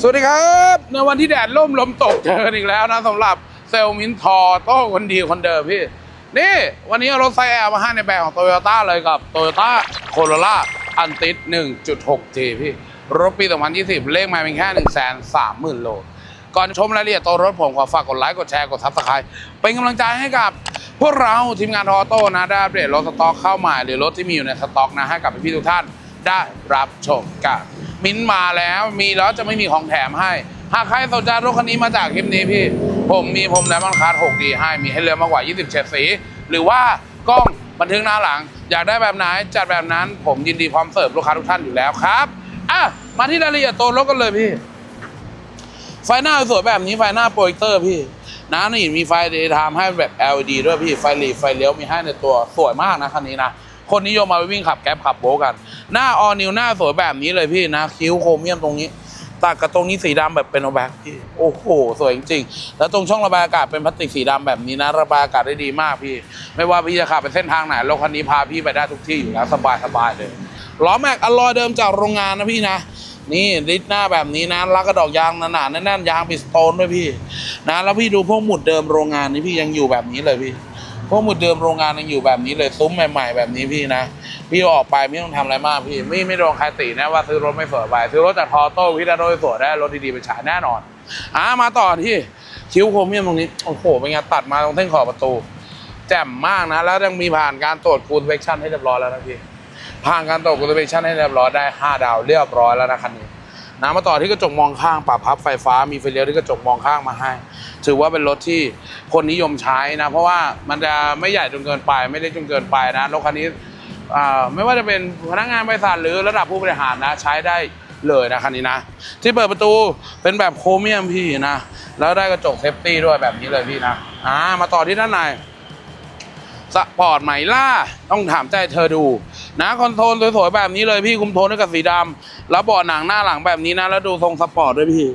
สวัสดีครับ ในวันที่แดดร่มลมตกเจอกันอีกแล้วนะสำหรับเซลลมินทอโต้คนดีคนเดิมพี่ นี่ วันนี้เอารถไซแอร์มาให้ในแบรนด์ของโตโยต้าเลยกับโตโยต้าโคโรล่าอันติส 1.6T พี่ รถปี 2020 เลขมาเป็นแค่ 1 3 0 0 0 0 โล ก่อนชมรายละเอียดตัวรถผมขอฝากกดไลค์ กดแชร์ กดซับสไครต์เป็นกำลังใจให้กับพวกเราทีมงานทอโต้นะได้อัปเดตรถสต็อกเข้าใหม่หรือรถที่มีอยู่ในสต็อกนะให้กับพี่ทุกท่าน ได้รับชมกันมิ้นมาแล้วมีแล้วจะไม่มีของแถมให้ หากใครสนใจรถคันนี้มาจากคลิปนี้พี่ ผมมีผมไดมอนคาร์ด 6D ให้มีให้เลือกมากกว่า 20เฉดสี หรือว่ากล้องบันทึกหน้าหลัง อยากได้แบบไหนจัดแบบนั้น ผมยินดีพร้อมเสิร์ฟลูกค้าทุกท่านอยู่แล้วครับอะมาที่รายละเอียดตัวรถกันเลยพี่ ไฟหน้าสวยแบบนี้ไฟหน้าโปรเจคเตอร์พี่นะนี่มีไฟเดย์ไทม์ให้แบบ LED ด้วยพี่ไฟหลีไฟเลี้ยวมีให้ในตัวสวยมากนะคันนี้นะ คนนิยมมาไปวิ่งขับแก๊ปขับโบกัน หน้าออนิวหน้าสวยแบบนี้เลยพี่นะ คิ้วโครเมียมตรงนี้ตัดกับตรงนี้สีดำแบบเป็นโอแบ็กพี่โอ้โหสวยจริงๆแล้วตรงช่องระบายอากาศเป็นพลาสติกสีดำแบบนี้นะ ระบายอากาศได้ดีมากพี่ ไม่ว่าพี่จะขับไปเส้นทางไหนรถคันนี้พาพี่ไปได้ทุกที่อยู่แล้วสบายๆเลยล้อแม็กอลลอยเดิมจากโรงงานนะพี่นะนี่ลิดหน้าแบบนี้นะลักกระดอกยางหนาๆแน่นๆยางปิสโตนด้วยพี่ นะ แล้วพี่ดูพวกหมุดเดิมโรงงานนี่พี่ยังอยู่แบบนี้เลยพี่ พวกหมุดเดิมโรงงานยังอยู่แบบนี้เลยซุ้มใหม่ๆแบบนี้พี่นะ พี่ออกไปไม่ต้องทำอะไรมากพี่ ไม่ไม่โดนใครตีนะว่าซื้อรถไม่สวยไป ซื้อรถจากทอโต้พี่ได้รถสวยได้รถดีๆไปฉายแน่นอนอ่ามาต่อที่คิ้วโครเมียมตรงนี้ โอ้โหเป็นไงตัดมาตรงเส้นขอบประตู แจ่มมากนะ แล้วยังมีผ่านการตรวจคูลเวกชั่นให้เรียบร้อยแล้วนะพี่ผ่านการตรวจคูลเวกชั่นให้เรียบร้อยได้ 5 ดาวเรียบร้อยแล้วนะคันนี้นะมาต่อที่กระจกมองข้างปรับพับไฟฟ้ามีไฟเลี้ยวที่กระจกมองข้างมาให้ ถือว่าเป็นรถที่คนนิยมใช้นะ เพราะว่ามันจะไม่ใหญ่จนเกินไป ไม่เล็กจนเกินไปนะรถคันนี้ไม่ว่าจะเป็นพนักงานบริษัทหรือระดับผู้บริหารนะใช้ได้เลยนะคันนี้นะ ที่เปิดประตูเป็นแบบโครเมียมพี่นะ แล้วได้กระจกเซฟตี้ด้วยแบบนี้เลยพี่นะอ่ามาต่อที่ด้านในสปอร์ตใหมล่าต้องถามใจเธอดูนะคอนโทรลสวยๆแบบนี้เลยพี่คุมโทนด้วยกับสีดำแล้วเบาะหนังหน้าหลังแบบนี้นะ แล้วดูทรงสปอร์ตด้วยพี่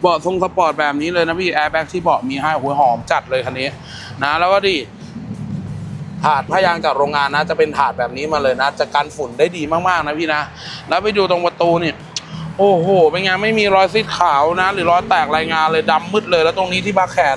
เบาะทรงสปอร์ตแบบนี้เลยนะพี่แอร์แบ็กที่เบาะมีให้หัวหอมจัดเลยคันนี้นะแล้วก็ดีถาดผ้ายางจากโรงงานนะ จะเป็นถาดแบบนี้มาเลยนะ จะกันฝุ่นได้ดีมากๆนะพี่นะ แล้วไปดูตรงประตูนี่โอ้โหเป็นไงไม่มีรอยซีดขาวนะ หรือรอยแตกรายงานเลยดำมืดเลย แล้วตรงนี้ที่พักแขน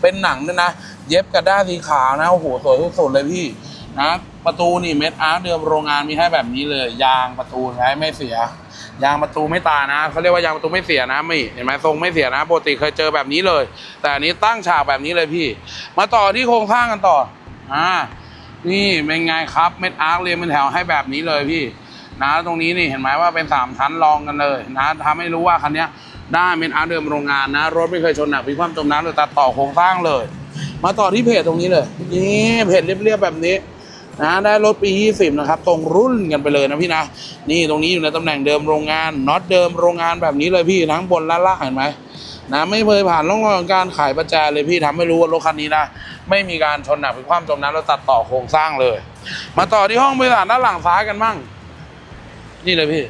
เป็นหนังด้วยนะ เย็บกระด้าสีขาวนะโอ้โหสวยสุดๆเลยพี่นะ ประตูนี่เม็ดอาร์เดิมโรงงานมีให้แบบนี้เลย ยางประตูใช้ไม่เสีย ยางประตูไม่ตายนะเขาเรียกว่ายางประตูไม่เสียนะไม่เห็นไหมทรงไม่เสียนะปกติเคยเจอแบบนี้เลย แต่อันนี้ตั้งฉากแบบนี้เลยพี่ มาต่อที่โครงสร้างกันต่ออ่านี่เป็นไงครับเม็ดอาร์คเรียงเป็นแถวให้แบบนี้เลยพี่ นะตรงนี้นี่เห็นไหมว่าเป็นสามชั้นรองกันเลยนะทำให้รู้ว่าคันนี้ได้เม็ดอาร์คเดิมโรงงานนะ รถไม่เคยชนหนักพิคว่ำจมน้ำหรือตัดต่อโครงสร้างเลย มาต่อที่เพจตรงนี้เลยนี่เพจเรียบๆแบบนี้ นะได้รถปี 20 นะครับ ตรงรุ่นกันไปเลยนะพี่นะ นี่ตรงนี้อยู่ในตำแหน่งเดิมโรงงานน็อตเดิมโรงงานแบบนี้เลยพี่ทั้งบนและล่างเห็นไหมนะไม่เคยผ่านร่องรอยของการขายประแจเลยพี่ทำให้รู้ว่ารถคันนี้นะ ไม่มีการชนหนักพลิกคว่ำจมน้ำแล้วตัดต่อโครงสร้างเลย มาต่อที่ห้องบริษัทด้านหลังซ้ายกันมั่ง นี่เลยพี่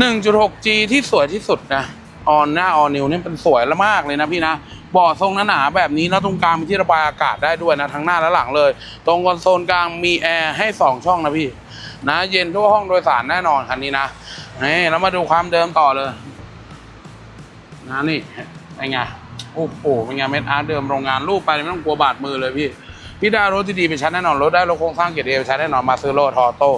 1.6G ที่สวยที่สุดนะออนหน้าออนนิวเนี่ยเป็นสวยละมากเลยนะพี่นะ เบาะทรงหนาๆแบบนี้แล้วตรงกลางมีที่ระบายอากาศได้ด้วยนะทั้งหน้าและหลังเลย ตรงคอนโซลกลางมีแอร์ให้สองช่องนะพี่ นะ เย็นทั่วห้องโดยสารแน่นอนคันนี้นะนี่แล้วมาดูความเดิมต่อเลย นะนี่เป็นไงโอ้โหเป็นไงเม็ดอาร์ตเดิมโรงงานรูปไปไม่ต้องกลัวบาดมือเลยพี่ พี่ได้รถที่ดีไปใช้นแน่นอนรถได้รถโครงสร้างเกียรติเอวชั้นแน่นอนมาซื้อโรทอโต้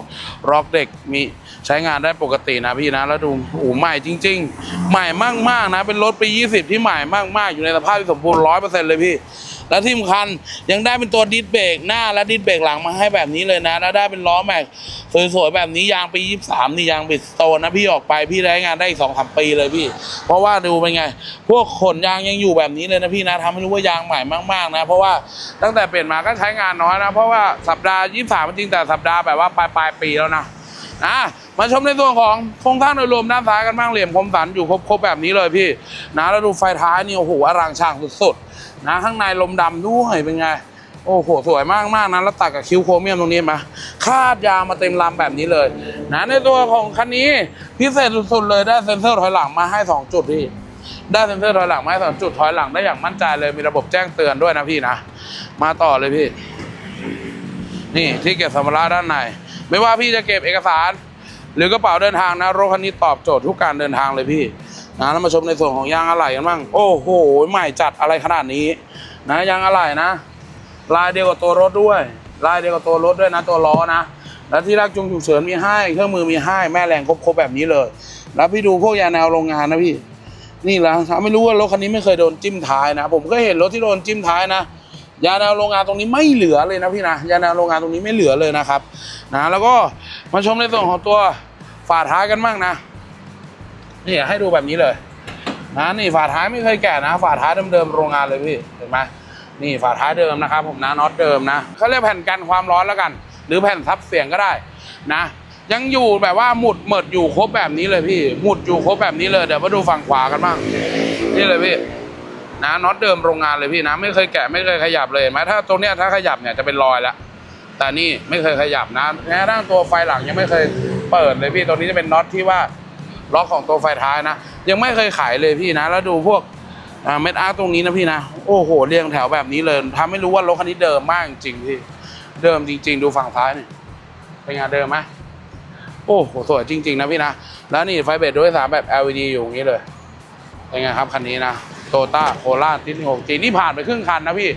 ร็อกเด็กมีใช้งานได้ปกตินะพี่นะแล้วดูโอ้ใหม่จริง ๆ ใหม่มากๆนะเป็นรถปี 20 ที่ใหม่มากๆอยู่ในสภาพที่สมบูรณ์ร้อยเปอร์เซ็นต์เลยพี่ และที่สำคัญยังได้เป็นตัวดิสเบรกหน้าและดิสเบรกหลังมาให้แบบนี้เลยนะ แล้วได้เป็นล้อแม็กสวยๆแบบนี้ยางปี 23 นี่ยางบิดโตนนะพี่ออกไปพี่ได้งานได้อีกสองสามปีเลยพี่ เพราะว่าดูเป็นไง พวกขนยางยังอยู่แบบนี้เลยนะพี่นะทำให้รู้ว่ายางใหม่มากๆนะ เพราะว่าตั้งแต่เปลี่ยนมาก็ใช้งานน้อยนะ เพราะว่าสัปดาห์ 23มันจริงแต่สัปดาห์แบบว่าปลายปลายปีแล้วนะอะ มาชมในส่วนของโครงสร้างโดยรวมด้านซ้ายกันบ้างเหลี่ยมคมสันอยู่ครบๆแบบนี้เลยพี่นะแล้วดูไฟท้ายนี่โอ้โหอลังช่างสุดๆนะข้างในลมดำด้วยเป็นไงโอ้โหสวยมากมากๆนะแล้วตัดกับคิ้วโครเมียมตรงนี้มาคาดยางมาเต็มลำแบบนี้เลยนะในตัวของคันนี้พิเศษสุดๆเลยได้เซ็นเซอร์ถอยหลังมาให้สองจุดพี่ได้เซ็นเซอร์ถอยหลังมาให้สองจุดถอยหลังได้อย่างมั่นใจเลยมีระบบแจ้งเตือนด้วยนะพี่นะมาต่อเลยพี่ นี่ที่เก็บสัมภาระด้านในไม่ว่าพี่จะเก็บเอกสาร หรือกระเป๋าเดินทางนะรถคันนี้ตอบโจทย์ทุกการเดินทางเลยพี่นะแล้วมาชมในส่วนของยางอะไหล่กันบ้างโอ้โหใหม่จัดอะไรขนาดนี้ นะยางอะไหล่นะ ลายเดียวกับตัวรถด้วย ลายเดียวกับตัวรถด้วยนะ ตัวล้อนะ แล้วที่รักจุงฉุกเฉินมีให้เครื่องมือมีให้แม่แรงครบๆแบบนี้เลย แล้วพี่ดูพวกยาแนวโรงงานนะพี่ นี่แหละถ้าไม่รู้ว่ารถคันนี้ไม่เคยโดนจิ้มท้ายนะ ผมก็เห็นรถที่โดนจิ้มท้ายนะ ยาแนวโรงงานตรงนี้ไม่เหลือเลยนะพี่นะยาแนวโรงงานตรงนี้ไม่เหลือเลยนะครับนะแล้วก็มาชมในส่วนของตัวฝาท้ายกันบ้างนะนี่ให้ดูแบบนี้เลยนะนี่ฝาท้ายไม่เคยแกะนะฝาท้ายเดิมๆโรงงานเลยพี่เห็นไหมนี่ฝาท้ายเดิมนะครับผมนะน็อตเดิมนะเขาเรียกแผ่นกันความร้อนแล้วกัน หรือแผ่นซับเสียงก็ได้นะยังอยู่แบบว่าหมุดเหมิดอยู่ครบแบบนี้เลยพี่ หมุดอยู่ครบแบบนี้เลยเดี๋ยวมาดูฝั่งขวากันบ้างนี่เลยพี่ นะน็อตเดิมโรงงานเลยพี่นะ ไม่เคยแกะไม่เคยขยับเลยไหมถ้าตรงเนี้ยถ้าขยับเนี่ยจะเป็นรอยล้วแต่นี่ไม่เคยขยับนะแม้กระทั่งตัวไฟหลังยังไม่เคยเปิดเลยพี่ตรงนี้จะเป็นน็อตที่ว่าล็อกของตัวไฟท้ายนะ ยังไม่เคยขายเลยพี่นะ แล้วดูพวกเม็ดอาร์ตรงนี้นะพี่นะ โอ้โหเรียงแถวแบบนี้เลยทำให้รู้ว่ารถคันนี้เดิมมากจริงพี่เดิมจริง ๆ ดูฝั่งท้ายนี่เป็นไงเดิมไหมโอ้โหสวยจริง ๆ นะพี่นะ แล้วนี่ไฟเบรดด้วยสามแบบ LED อยู่อย่างนี้เลยเป็นไงครับคันนี้นะ โตต้าโคราชที่หกจีนี่ผ่านไปครึ่งคันนะพี่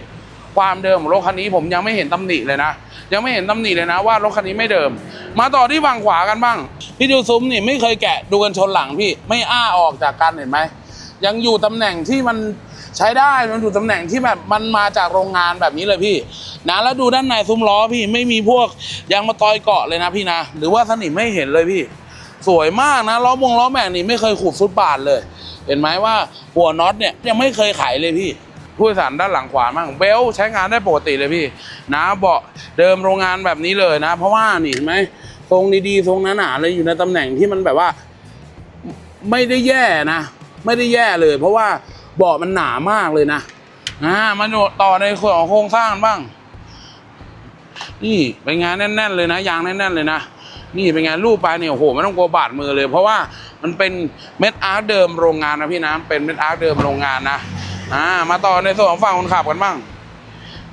ความเดิมของรถคันนี้ผมยังไม่เห็นตำหนิเลยนะ ยังไม่เห็นตำหนิเลยนะว่ารถคันนี้ไม่เดิม มาต่อที่ฝั่งขวากันบ้าง พี่ดูซุ้มนี่ไม่เคยแกะดูกันชนหลังพี่ ไม่อ้าออกจากกันเห็นไหม ยังอยู่ตำแหน่งที่มันใช้ได้มันอยู่ตำแหน่งที่แบบมันมาจากโรงงานแบบนี้เลยพี่นะแล้วดูด้านในซุ้มล้อพี่ไม่มีพวกยางมาตอยเกาะเลยนะพี่นะ หรือว่าสนิมไม่เห็นเลยพี่ สวยมากนะล้อมงล้อแม็กนี่ไม่เคยขูดฟุตบาทเลย เห็นไหมว่าหัวน็อตเนี่ยยังไม่เคยไขเลยพี่ผู้โดยสารด้านหลังขวามั่งเบลต์ใช้งานได้ปกติเลยพี่ นะเบาะเดิมโรงงานแบบนี้เลยนะ เพราะว่านี่เห็นไหมทรงดีๆทรงหนาๆเลยอยู่ในตำแหน่งที่มันแบบว่า ไม่ได้แย่นะ ไม่ได้แย่เลย เพราะว่าเบาะมันหนามากเลยนะอ่ามาดูต่อในส่วนของโครงสร้างบ้าง นี่เป็นงานแน่น ๆ เลยนะยางแน่น ๆ เลยนะ นี่เป็นไงานรูปไปเนี่ยโอ้โหไม่ต้องกลัวบาดมือเลย เพราะว่ามันเป็นเม็ดอาร์ตเดิมโรงงานนะพี่นะเป็นเม็ดอาร์ตเดิมโรงงานนะอ่ามาต่อในส่วนของฝั่งคนขับกันบ้าง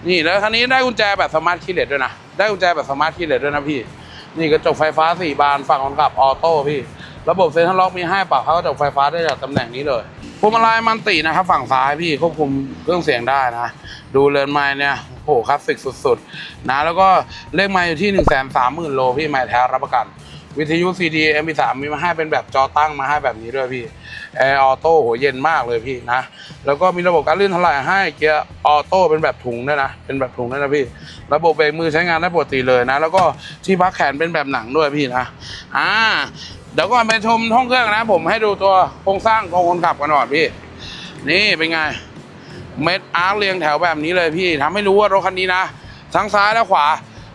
นี่แล้วคันนี้ได้กุญแจแบบสมาร์ทคีย์เลสด้วยนะได้กุญแจแบบสมาร์ทคีย์เลสด้วยนะพี่ นี่กระจกไฟฟ้าสี่บานฝั่งคนขับออโต้พี่ ระบบเซ็นทรัลล็อกมีให้ปรับเขากระจกไฟฟ้าได้จากตำแหน่งนี้เลยพวงมาลัยมันตินะครับ ฝั่งซ้ายพี่ควบคุมเครื่องเสียงได้นะ ดูเรือนไม้เนี่ยโอ้โหคลาสสิกสุดๆ นะ แล้วก็เลขไม้อยู่ที่1นึ่งแสนสามหมื่นโลพี่ไม้แท้รับประกัน วิทยุ CD MP3 มีมาให้เป็นแบบจอตั้งมาให้แบบนี้ด้วยพี่แอร์ออโต้โหเย็นมากเลยพี่นะ แล้วก็มีระบบการลื่นถลายให้เกียร์ออโต้เป็นแบบถุงด้วยนะ เป็นแบบถุงด้วยนะพี่ ระบบเบรกมือใช้งานได้ปกติเลยนะ แล้วก็ที่พักแขนเป็นแบบหนังด้วยพี่นะ อ่า เดี๋ยวก่อนไปชมห้องเครื่องนะ ผมให้ดูตัวโครงสร้างของคนขับกันก่อนพี่ นี่เป็นไง เม็ดอาร์เรียงแถวแบบนี้เลยพี่ทำให้รู้ว่ารถคันนี้นะ ทั้งซ้ายและขวา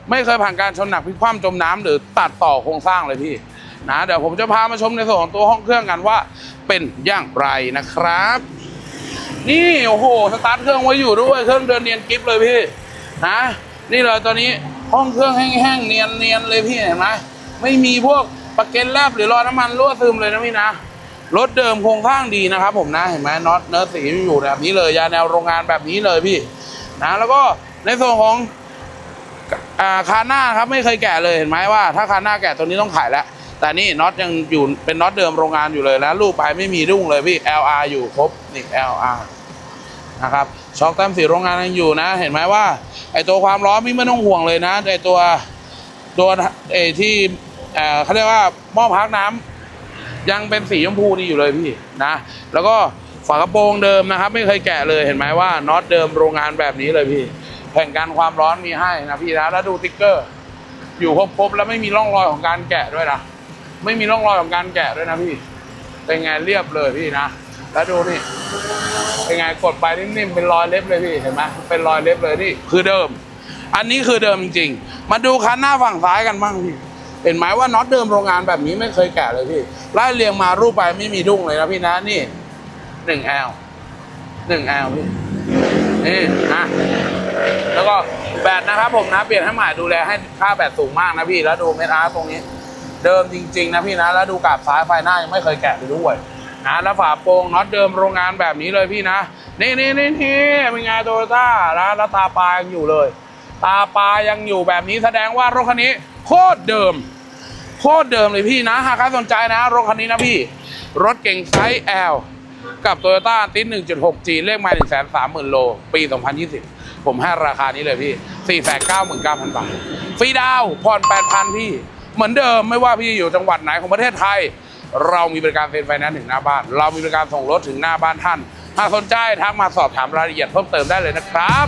ไม่เคยผ่านการชนหนักพลิกคว่ำจมน้ำหรือตัดต่อโครงสร้างเลยพี่นะเดี๋ยวผมจะพามาชมในส่วนของตัวห้องเครื่องกันว่า เป็นอย่างไรนะครับ นี่โอ้โหสตาร์ทเครื่องไว้อยู่ด้วยเครื่องเดินเนียนกิฟเลยพี่นะนี่เลยตอนนี้ห้องเครื่องแห้งๆเนียนๆเลยพี่เห็นไหมไม่มีพวก ประเก็นแลบหรือรอน้ำมันรั่วซึมเลยนะพี่นะ รถเดิมโครงสร้างดีนะครับ ผมนะเห็นไหมน็อตเนื้อสีอยู่แบบนี้เลยยาแนวโรงงานแบบนี้เลยพี่นะแล้วก็ในส่วนของอ่าคาหน้าครับไม่เคยแกะเลยเห็นไหมว่า ถ้าคาหน้าแกะตัวนี้ต้องขายแล้วแต่นี่น็อตยังอยู่เป็นน็อตเดิมโรงงานอยู่เลยแล้วรูปไปไม่มีรุ่งเลยพี่ LR อยู่ครบนี่ LR นะครับช็อคแต้มสีโรงงานยังอยู่นะ เห็นไหมว่าไอตัวความร้อนพี่ไม่ต้องห่วงเลยนะไอตัวตัวไอที่ เอ่อเขาเรียกว่าหม้อพักน้ำยังเป็นสีชมพูนี่อยู่เลยพี่นะ แล้วก็ฝากระโปรงเดิมนะครับ ไม่เคยแกะเลยเห็นไหมว่าน็อตเดิมโรงงานแบบนี้เลยพี่แผ่นกันความร้อนมีให้นะพี่นะแล้วดูติ๊กเกอร์ อยู่ครบๆแล้วไม่มีร่องรอยของการแกะด้วยนะไม่มีร่องรอยของการแกะด้วยนะพี่เป็นไงเรียบเลยพี่นะแล้วดูนี่เป็นไงกดไปนิ่มๆเป็นรอยเล็บเลยพี่เห็นไหมเป็นรอยเล็บเลยนี่คือเดิม อันนี้คือเดิมจริงๆมาดูคันหน้าฝั่งซ้ายกันบ้างพี่ เห็นไหมว่าน็อตเดิมโรงงานแบบนี้ไม่เคยแกะเลยพี่ไล่เรียงมารูปไปไม่มีดุ้งเลยนะพี่นะนี่หนึ่งแอลหนึ่งแอลพี่นี่นะแล้วก็แบตนะครับผมนะเปลี่ยนให้ใหม่ดูแลให้ค่าแบตสูงมากนะพี่แล้วดูเมทอาร์ตรงนี้ เดิมจริง ๆ นะพี่นะ แล้วดูกาบซ้ายไฟหน้ายังไม่เคยแกะเลยด้วยนะแล้วฝาโปรงน็อตเดิมโรงงานแบบนี้เลยพี่นะนี่นี่นี่นี่เป็นไงโตโยต้าแล้วตาปลายังอยู่เลย ตาปลายังอยู่แบบนี้แสดงว่ารถคันนี้ โคตรเดิม โคตรเดิมเลยพี่นะ หากใครสนใจนะ รถคันนี้นะพี่ รถเก่งไซส์ L กับ Toyota a r t i s 1.6G เลขไมล์130,000 โล ปี 2020 ผมให้ราคานี้เลยพี่ 499,000 บาท ฟรีดาวผ่อน 8,000 พี่ เหมือนเดิมไม่ว่าพี่อยู่จังหวัดไหนของประเทศไทย เรามีบริการเซ็นไฟแนนซ์ถึงหน้าบ้าน เรามีบริการส่งรถถึงหน้าบ้านท่าน หากสนใจทักมาสอบถามรายละเอียดเพิ่มเติมได้เลยนะครับ